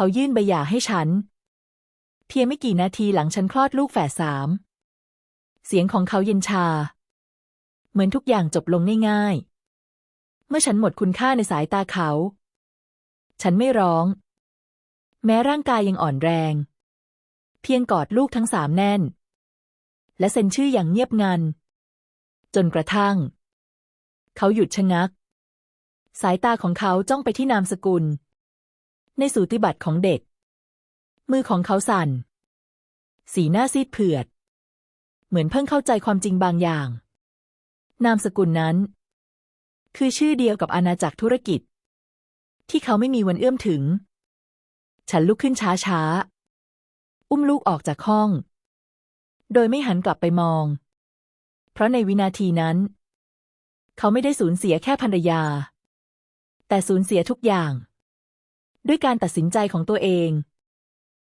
เขายื่นใบหย่าให้ฉัน เพียงไม่กี่นาทีหลังฉันคลอดลูกแฝดสาม เสียงของเขาเย็นชา เหมือนทุกอย่างจบลงง่ายๆ เมื่อฉันหมดคุณค่าในสายตาเขา ฉันไม่ร้อง แม้ร่างกายยังอ่อนแรง เพียงกอดลูกทั้งสามแน่น และเซ็นชื่ออย่างเงียบงัน จนกระทั่ง เขาหยุดชะงัก สายตาของเขาจ้องไปที่นามสกุล ในสูติบัตรของเด็ก มือของเขาสั่น สีหน้าซีดเผือด เหมือนเพิ่งเข้าใจความจริงบางอย่าง นามสกุลนั้น คือชื่อเดียวกับอาณาจักรธุรกิจ ที่เขาไม่มีวันเอื้อมถึง ฉันลุกขึ้นช้าๆอุ้มลูกออกจากห้อง โดยไม่หันกลับไปมอง เพราะในวินาทีนั้น เขาไม่ได้สูญเสียแค่ภรรยา แต่สูญเสียทุกอย่าง ด้วยการตัดสินใจของตัวเอง